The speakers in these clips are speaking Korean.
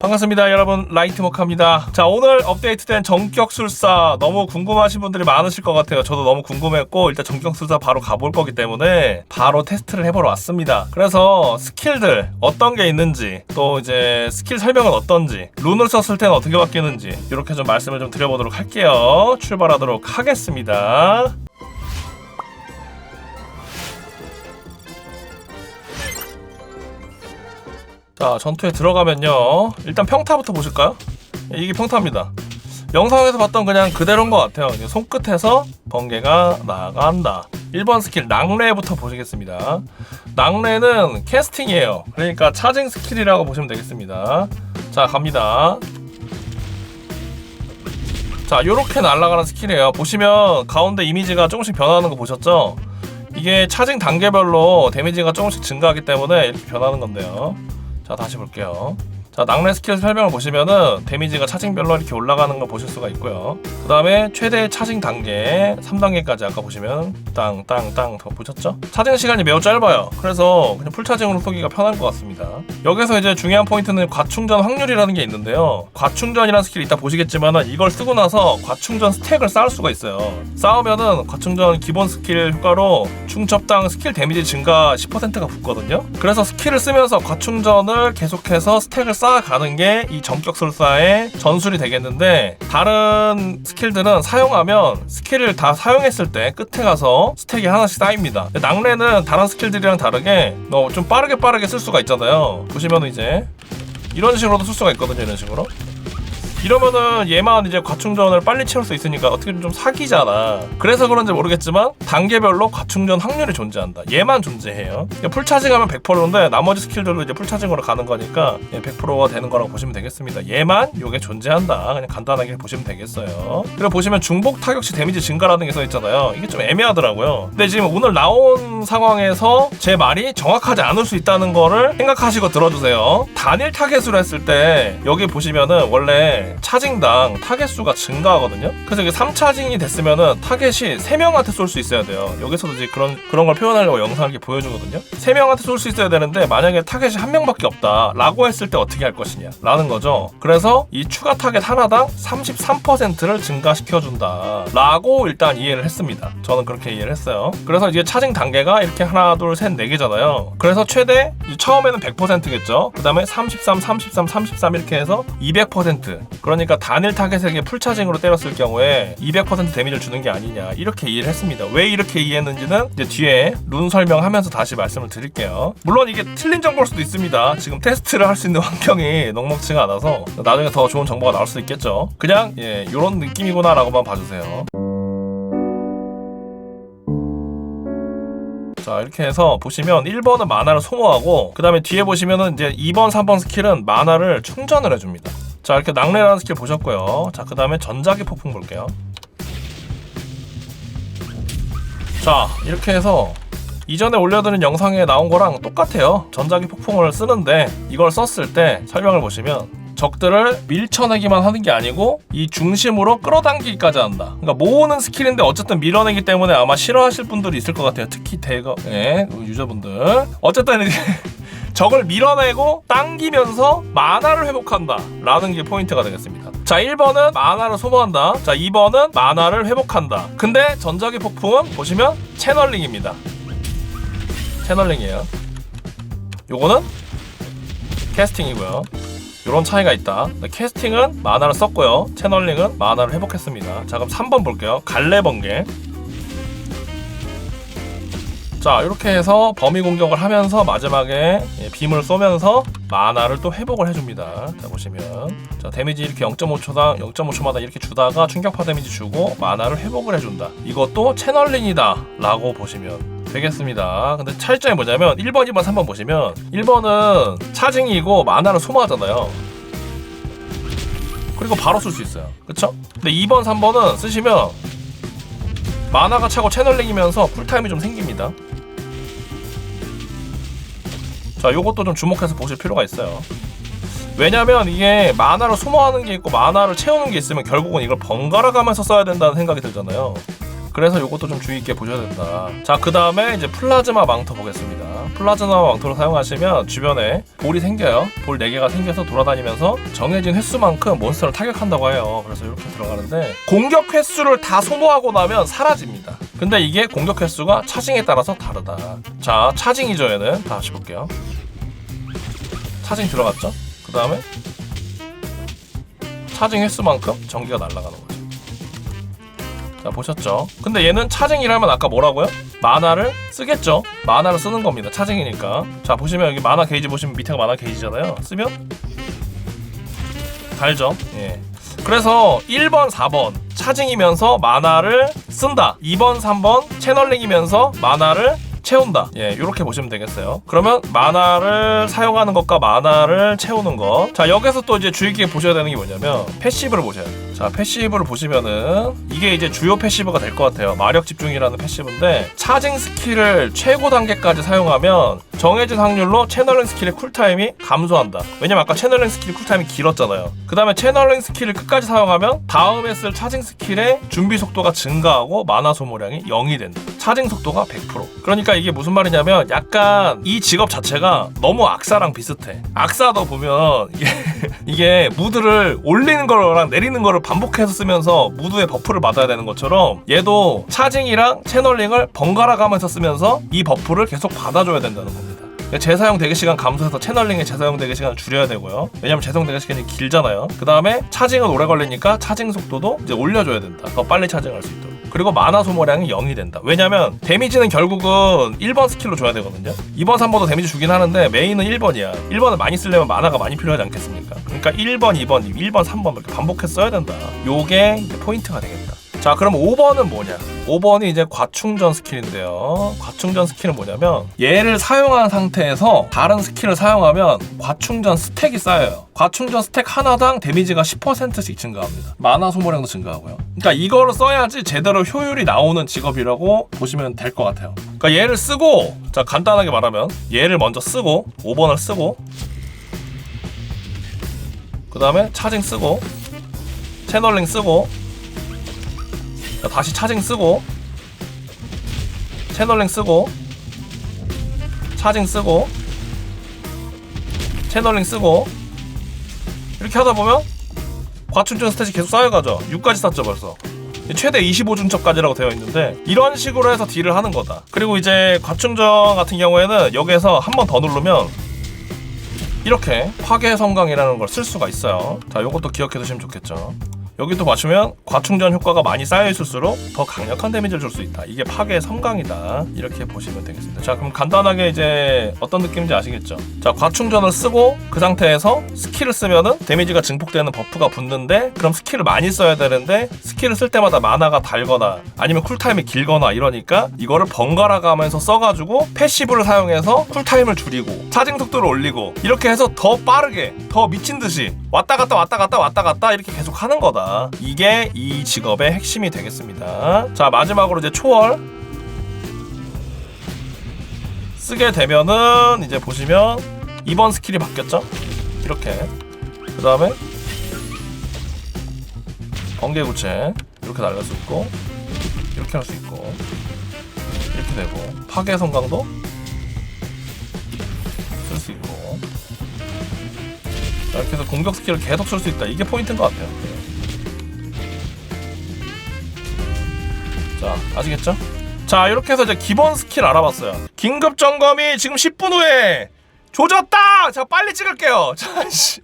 반갑습니다 여러분. 라이트모카입니다. 자 오늘 업데이트된 전격술사 너무 궁금하신 분들이 많으실 것 같아요. 저도 너무 궁금했고 일단 전격술사 바로 가볼 거기 때문에 바로 테스트를 해보러 왔습니다. 그래서 스킬들 어떤 게 있는지 또 이제 스킬 설명은 어떤지 룬을 썼을 때는 어떻게 바뀌는지 이렇게 좀 말씀을 좀 드려보도록 할게요. 출발하도록 하겠습니다 자 전투에 들어가면요. 일단 평타부터 보실까요? 이게 평타입니다. 영상에서 봤던 그냥 그대로인 것 같아요. 손끝에서 번개가 나간다. 1번 스킬 낭레부터 보시겠습니다. 낭레는 캐스팅이에요. 그러니까 차징 스킬이라고 보시면 되겠습니다. 자 갑니다. 자 요렇게 날아가는 스킬이에요. 보시면 가운데 이미지가 조금씩 변하는 거 보셨죠? 이게 차징 단계별로 데미지가 조금씩 증가하기 때문에 이렇게 변하는 건데요 자 다시 볼게요 자 낙뢰 스킬 설명을 보시면은 데미지가 차징별로 이렇게 올라가는 걸 보실 수가 있고요. 그 다음에 최대 차징 단계 3단계까지 아까 보시면 땅땅땅 더 보셨죠? 차징 시간이 매우 짧아요. 그래서 그냥 풀 차징으로 쏘기가 편할 것 같습니다. 여기서 이제 중요한 포인트는 과충전 확률이라는 게 있는데요. 과충전이라는 스킬 이따 보시겠지만은 이걸 쓰고 나서 과충전 스택을 쌓을 수가 있어요. 쌓으면은 과충전 기본 스킬 효과로 충첩당 스킬 데미지 증가 10%가 붙거든요. 그래서 스킬을 쓰면서 과충전을 계속해서 스택을 쌓 아가는 게 이 전격 술사의 전술이 되겠는데 다른 스킬들은 사용하면 스킬을 다 사용했을 때 끝에 가서 스택이 하나씩 쌓입니다. 낙뢰는 다른 스킬들이랑 다르게 너 좀 빠르게 빠르게 쓸 수가 있잖아요. 보시면 이제 이런 식으로도 쓸 수가 있거든요 이런 식으로 이러면은 얘만 이제 과충전을 빨리 채울 수 있으니까 어떻게든 좀 사기잖아. 그래서 그런지 모르겠지만 단계별로 과충전 확률이 존재한다. 얘만 존재해요. 그러니까 풀차징하면 100%인데 나머지 스킬들도 이제 풀차징으로 가는 거니까 100%가 되는 거라고 보시면 되겠습니다. 얘만 요게 존재한다. 그냥 간단하게 보시면 되겠어요. 그리고 보시면 중복 타격 시 데미지 증가라는 게 써 있잖아요. 이게 좀 애매하더라고요. 근데 지금 오늘 나온 상황에서 제 말이 정확하지 않을 수 있다는 거를 생각하시고 들어주세요. 단일 타겟으로 했을 때 여기 보시면은 원래 차징당 타겟 수가 증가하거든요. 그래서 이게 3차징이 됐으면은 타겟이 3명한테 쏠 수 있어야 돼요. 여기서도 이제 그런 그런 걸 표현하려고 영상을 이렇게 보여주거든요. 3명한테 쏠 수 있어야 되는데 만약에 타겟이 한 명밖에 없다라고 했을 때 어떻게 할 것이냐 라는 거죠. 그래서 이 추가 타겟 하나당 33%를 증가시켜 준다. 라고 일단 이해를 했습니다. 저는 그렇게 이해를 했어요. 그래서 이제 차징 단계가 이렇게 하나, 둘, 셋, 네 개잖아요. 그래서 최대 처음에는 100%겠죠. 그 다음에 33, 33, 33 이렇게 해서 200% 그러니까 단일 타겟에게 풀차징으로 때렸을 경우에 200% 데미지를 주는 게 아니냐 이렇게 이해를 했습니다. 왜 이렇게 이해했는지는 이제 뒤에 룬 설명하면서 다시 말씀을 드릴게요. 물론 이게 틀린 정보일 수도 있습니다. 지금 테스트를 할 수 있는 환경이 녹록지가 않아서 나중에 더 좋은 정보가 나올 수 있겠죠. 그냥 예 이런 느낌이구나라고만 봐주세요. 자 이렇게 해서 보시면 1번은 만화를 소모하고 그 다음에 뒤에 보시면은 이제 2번 3번 스킬은 만화를 충전을 해줍니다 자 이렇게 낙뢰라는 스킬 보셨고요 자 그 다음에 전자기 폭풍 볼게요 자 이렇게 해서 이전에 올려드린 영상에 나온 거랑 똑같아요 전자기 폭풍을 쓰는데 이걸 썼을 때 설명을 보시면 적들을 밀쳐내기만 하는 게 아니고 이 중심으로 끌어당기기까지 한다. 그러니까 모으는 스킬인데 어쨌든 밀어내기 때문에 아마 싫어하실 분들이 있을 것 같아요. 특히 대거 예, 유저분들. 어쨌든 적을 밀어내고 당기면서 만화를 회복한다. 라는 게 포인트가 되겠습니다. 자, 1번은 만화를 소모한다. 자, 2번은 만화를 회복한다. 근데 전자기 폭풍은 보시면 채널링입니다. 채널링이에요. 요거는 캐스팅이고요. 이런 차이가 있다. 네, 캐스팅은 만화를 썼고요. 채널링은 만화를 회복했습니다. 자, 그럼 3번 볼게요. 갈래 번개. 자, 이렇게 해서 범위 공격을 하면서 마지막에 예, 빔을 쏘면서 만화를 또 회복을 해줍니다. 자, 보시면. 자, 데미지 이렇게 0.5초당, 0.5초마다 이렇게 주다가 충격파 데미지 주고 만화를 회복을 해준다. 이것도 채널링이다. 라고 보시면 되겠습니다. 근데 차이점이 뭐냐면 1번, 2번, 3번 보시면 1번은 차징이고 만화를 소모하잖아요. 그리고 바로 쓸 수 있어요. 그쵸? 근데 2번, 3번은 쓰시면 만화가 차고 채널링이면서 쿨타임이 좀 생깁니다. 자, 요것도 좀 주목해서 보실 필요가 있어요. 왜냐면 이게 만화를 소모하는 게 있고 만화를 채우는 게 있으면 결국은 이걸 번갈아 가면서 써야 된다는 생각이 들잖아요. 그래서 이것도 좀 주의 있게 보셔야 된다. 자, 그 다음에 이제 플라즈마 망토 보겠습니다. 플라즈마 망토를 사용하시면 주변에 볼이 생겨요. 볼 4개가 생겨서 돌아다니면서 정해진 횟수만큼 몬스터를 타격한다고 해요. 그래서 이렇게 들어가는데 공격 횟수를 다 소모하고 나면 사라집니다. 근데 이게 공격 횟수가 차징에 따라서 다르다. 자, 차징이죠, 얘는. 다시 볼게요. 차징 들어갔죠? 그 다음에 차징 횟수만큼 전기가 날아가는 거죠. 자 보셨죠? 근데 얘는 차징이라면 아까 뭐라고요? 만화를 쓰겠죠? 만화를 쓰는 겁니다. 차징이니까. 자 보시면 여기 만화 게이지 보시면 밑에가 만화 게이지잖아요. 쓰면 달죠? 예. 그래서 1번, 4번 차징이면서 만화를 쓴다. 2번, 3번 채널링이면서 만화를 채운다. 예, 이렇게 보시면 되겠어요. 그러면 만화를 사용하는 것과 만화를 채우는 것. 자, 여기서 또 이제 주의 깊게 보셔야 되는 게 뭐냐면 패시브를 보셔야 돼요. 자, 패시브를 보시면은 이게 이제 주요 패시브가 될 것 같아요. 마력 집중이라는 패시브인데 차징 스킬을 최고 단계까지 사용하면 정해진 확률로 채널링 스킬의 쿨타임이 감소한다. 왜냐면 아까 채널링 스킬 쿨타임이 길었잖아요. 그 다음에 채널링 스킬을 끝까지 사용하면 다음에 쓸 차징 스킬의 준비 속도가 증가하고 만화 소모량이 0이 된다. 차징 속도가 100%. 그러니까 이게 무슨 말이냐면 약간 이 직업 자체가 너무 악사랑 비슷해. 악사도 보면 이게, 이게 무드를 올리는 거랑 내리는 거를 반복해서 쓰면서 무드의 버프를 받아야 되는 것처럼 얘도 차징이랑 채널링을 번갈아 가면서 쓰면서 이 버프를 계속 받아줘야 된다는 겁니다. 재사용 대기 시간 감소해서 채널링의 재사용 대기 시간을 줄여야 되고요. 왜냐면 재사용 대기 시간이 길잖아요. 그 다음에 차징은 오래 걸리니까 차징 속도도 이제 올려줘야 된다. 더 빨리 차징할 수 있도록. 그리고 만화 소모량이 0이 된다. 왜냐면 데미지는 결국은 1번 스킬로 줘야 되거든요. 2번, 3번도 데미지 주긴 하는데 메인은 1번이야. 1번을 많이 쓰려면 만화가 많이 필요하지 않겠습니까? 그러니까 1번, 2번, 1번, 3번 이렇게 반복해서 써야 된다. 요게 포인트가 되겠다. 자, 그럼 5번은 뭐냐? 5번이 이제 과충전 스킬인데요. 과충전 스킬은 뭐냐면 얘를 사용한 상태에서 다른 스킬을 사용하면 과충전 스택이 쌓여요. 과충전 스택 하나당 데미지가 10%씩 증가합니다. 만화 소모량도 증가하고요. 그러니까 이거를 써야지 제대로 효율이 나오는 직업이라고 보시면 될 것 같아요. 그러니까 얘를 쓰고 자 간단하게 말하면 얘를 먼저 쓰고 5번을 쓰고 그 다음에 차징 쓰고 채널링 쓰고 자, 다시 차징 쓰고. 채널링 쓰고. 차징 쓰고. 채널링 쓰고. 이렇게 하다 보면 과충전 스탯이 계속 쌓여가죠. 6까지 쌓죠 벌써. 최대 25중첩까지라고 되어 있는데 이런 식으로 해서 딜을 하는 거다. 그리고 이제 과충전 같은 경우에는 여기에서 한 번 더 누르면 이렇게 파괴 성강이라는 걸 쓸 수가 있어요. 자 요것도 기억해 두시면 좋겠죠 여기도 맞추면 과충전 효과가 많이 쌓여 있을수록 더 강력한 데미지를 줄 수 있다. 이게 파괴의 섬광이다. 이렇게 보시면 되겠습니다. 자, 그럼 간단하게 이제 어떤 느낌인지 아시겠죠? 자, 과충전을 쓰고 그 상태에서 스킬을 쓰면은 데미지가 증폭되는 버프가 붙는데 그럼 스킬을 많이 써야 되는데 스킬을 쓸 때마다 만화가 달거나 아니면 쿨타임이 길거나 이러니까 이거를 번갈아 가면서 써가지고 패시브를 사용해서 쿨타임을 줄이고 차징 속도를 올리고 이렇게 해서 더 빠르게 더 미친 듯이 왔다 갔다 왔다 갔다 왔다 갔다 이렇게 계속 하는 거다. 이게 이 직업의 핵심이 되겠습니다. 자, 마지막으로 이제 초월. 쓰게 되면은 이제 보시면 2번 스킬이 바뀌었죠? 이렇게. 그 다음에 번개구체. 이렇게 날릴 수 있고, 이렇게 할 수 있고, 이렇게 되고, 파괴 성강도 쓸 수 있고, 자, 이렇게 해서 공격 스킬을 계속 쓸 수 있다. 이게 포인트인 것 같아요. 자, 아시겠죠? 자, 이렇게 해서 이제 기본 스킬 알아봤어요. 긴급 점검이 지금 10분 후에 조졌다! 자, 빨리 찍을게요. 자, 씨.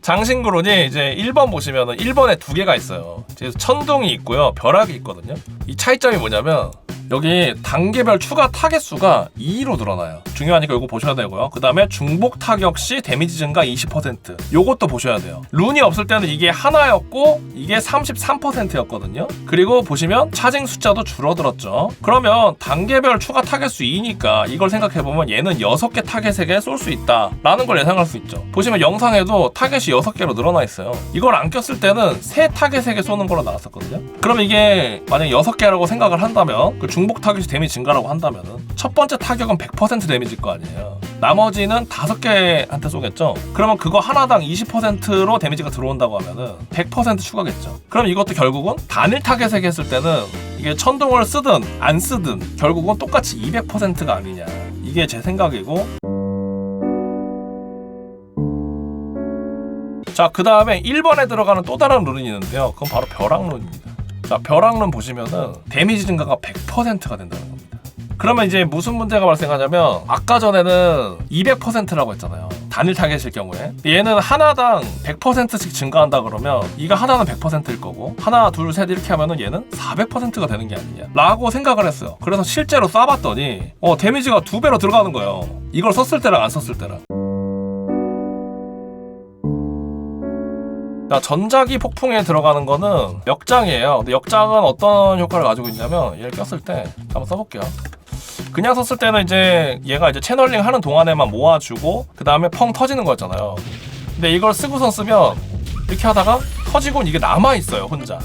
장신구론이 이제 1번 보시면은 1번에 두 개가 있어요. 천둥이 있고요. 벼락이 있거든요. 이 차이점이 뭐냐면 여기 단계별 추가 타겟 수가 2로 늘어나요. 중요하니까 이거 보셔야 되고요. 그 다음에 중복 타격 시 데미지 증가 20%. 요것도 보셔야 돼요. 룬이 없을 때는 이게 하나였고 이게 33%였거든요. 그리고 보시면 차징 숫자도 줄어들었죠. 그러면 단계별 추가 타겟 수 2니까 이걸 생각해보면 얘는 6개 타겟에게 쏠 수 있다. 라는 걸 예상할 수 있죠. 보시면 영상에도 타겟이 6개로 늘어나 있어요. 이걸 안 꼈을 때는 세 타겟에게 쏘는 걸로 나왔었거든요. 그럼 이게 만약 6개라고 생각을 한다면 그 중복 타겟이 데미지 증가라고 한다면은 첫 번째 타격은 100% 데미지일 거 아니에요. 나머지는 다섯 개한테 쏘겠죠. 그러면 그거 하나당 20%로 데미지가 들어온다고 하면은 100% 추가겠죠. 그럼 이것도 결국은 단일 타겟에 했을 때는 이게 천둥을 쓰든 안 쓰든 결국은 똑같이 200%가 아니냐. 이게 제 생각이고 자, 그 다음에 1번에 들어가는 또 다른 룬이 있는데요. 그건 바로 벼락룬입니다. 자, 벼락룬 보시면은 데미지 증가가 100%가 된다는 겁니다. 그러면 이제 무슨 문제가 발생하냐면 아까 전에는 200%라고 했잖아요. 단일 타겟일 경우에 얘는 하나당 100%씩 증가한다 그러면 이가 하나는 100%일 거고 하나 둘 셋 이렇게 하면은 얘는 400%가 되는 게 아니냐 라고 생각을 했어요 그래서 실제로 쏴봤더니 어 데미지가 두 배로 들어가는 거예요 이걸 썼을 때랑 안 썼을 때랑 자, 전자기 폭풍에 들어가는 거는 역장이에요. 근데 역장은 어떤 효과를 가지고 있냐면 얘를 꼈을 때 한번 써볼게요. 그냥 썼을 때는 이제 얘가 이제 채널링 하는 동안에만 모아주고 그 다음에 펑 터지는 거였잖아요. 근데 이걸 쓰고선 쓰면 이렇게 하다가 터지고 이게 남아 있어요 혼자.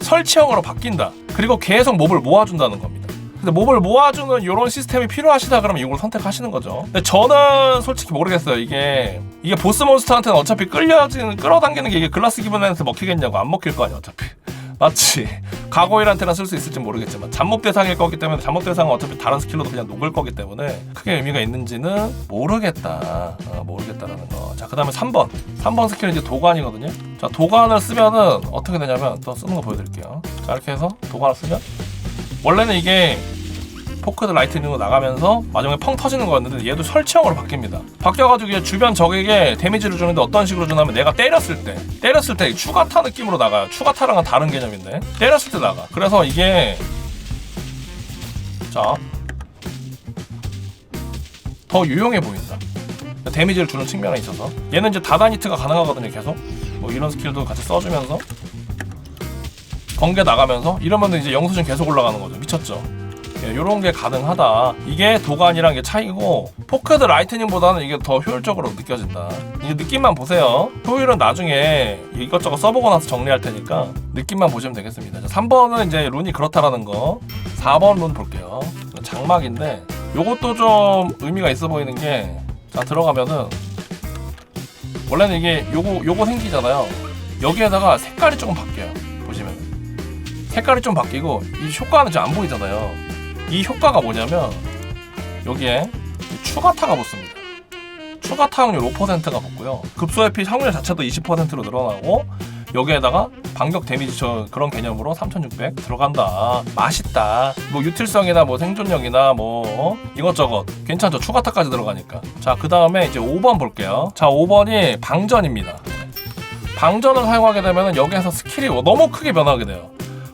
설치형으로 바뀐다. 그리고 계속 몹을 모아준다는 겁니다. 근데 몹을 모아주는 이런 시스템이 필요하시다 그러면 이걸 선택하시는 거죠. 근데 저는 솔직히 모르겠어요. 이게 이게 보스 몬스터한테는 어차피 끌려지는 끌어당기는 게 이게 글라스 기본한테 먹히겠냐고 안 먹힐 거 아니야 어차피. 맞지. 가고일한테나 쓸 수 있을지 모르겠지만 잠못 대상일 거기 때문에 잠못 대상은 어차피 다른 스킬로도 그냥 녹을 거기 때문에 크게 의미가 있는지는 모르겠다. 어, 모르겠다라는 거. 자, 그 다음에 3번. 3번 스킬은 이제 도관이거든요. 자, 도관을 쓰면은 어떻게 되냐면 또 쓰는 거 보여드릴게요. 자, 이렇게 해서 도관을 쓰면 원래는 이게 포크드 라이트닝으로 나가면서 마지막에 펑 터지는 거였는데 얘도 설치형으로 바뀝니다. 바뀌어가지고 주변 적에게 데미지를 주는데 어떤 식으로 주냐면 내가 때렸을 때 때렸을 때 추가타 느낌으로 나가요. 추가타랑은 다른 개념인데 때렸을 때 나가. 그래서 이게 자 더 유용해 보인다. 데미지를 주는 측면에 있어서 얘는 이제 다다니트가 가능하거든요. 계속 뭐 이런 스킬도 같이 써주면서 번개 나가면서 이러면 이제 영수증 계속 올라가는 거죠. 미쳤죠? 이런 게 가능하다. 이게 도관이랑 게 차이고 포크드 라이트닝보다는 이게 더 효율적으로 느껴진다. 이 느낌만 보세요. 효율은 나중에 이것저것 써보고 나서 정리할 테니까 느낌만 보시면 되겠습니다. 자, 3번은 이제 룬이 그렇다라는 거. 4번 룬 볼게요. 장막인데 요것도 좀 의미가 있어 보이는 게 자 들어가면은 원래는 이게 요거 요거 생기잖아요. 여기에다가 색깔이 조금 바뀌어요. 색깔이 좀 바뀌고 이 효과는 좀안 보이잖아요. 이 효과가 뭐냐면 여기에 추가타가 붙습니다. 추가타 확률 5%가 붙고요. 급소 회피 확률 자체도 20%로 늘어나고 여기에다가 반격 데미지 저 그런 개념으로 3600 들어간다. 맛있다. 뭐 유틸성이나 뭐 생존력이나 뭐 어? 이것저것 괜찮죠. 추가타까지 들어가니까. 자, 그 다음에 이제 5번 볼게요. 자, 5번이 방전입니다. 방전을 사용하게 되면 여기에서 스킬이 너무 크게 변하게 돼요.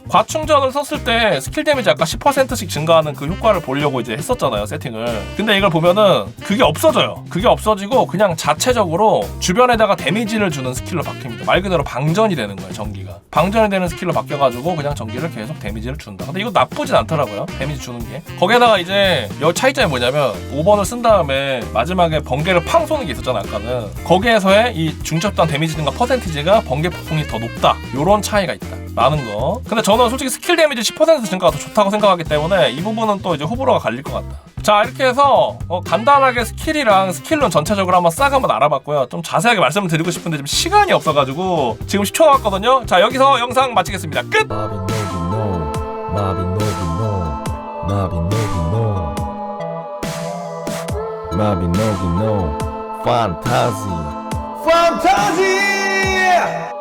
과충전을 썼을 때 스킬 데미지 아까 10%씩 증가하는 그 효과를 보려고 이제 했었잖아요 세팅을. 근데 이걸 보면은 그게 없어져요. 그게 없어지고 그냥 자체적으로 주변에다가 데미지를 주는 스킬로 바뀝니다. 말 그대로 방전이 되는 거예요 전기가. 방전이 되는 스킬로 바뀌어가지고 그냥 전기를 계속 데미지를 준다. 근데 이거 나쁘진 않더라고요 데미지 주는 게. 거기에다가 이제 여 차이점이 뭐냐면 5번을 쓴 다음에 마지막에 번개를 팡 쏘는 게 있었잖아 아까는. 거기에서의 이 중첩단 데미지 증가 퍼센티지가 번개 폭풍이 더 높다. 요런 차이가 있다 라는 거. 근데 저는 솔직히 스킬 데미지 10% 증가가 더 좋다고 생각하기 때문에 이 부분은 또 이제 호불호가 갈릴 것 같다. 자 이렇게 해서 어, 간단하게 스킬이랑 스킬론 전체적으로 한번 싹 한번 알아봤고요. 좀 자세하게 말씀을 드리고 싶은데 지금 시간이 없어가지고 지금 10초 남았거든요. 자 여기서 영상 마치겠습니다. 끝! Marvin Nogi no, Nogi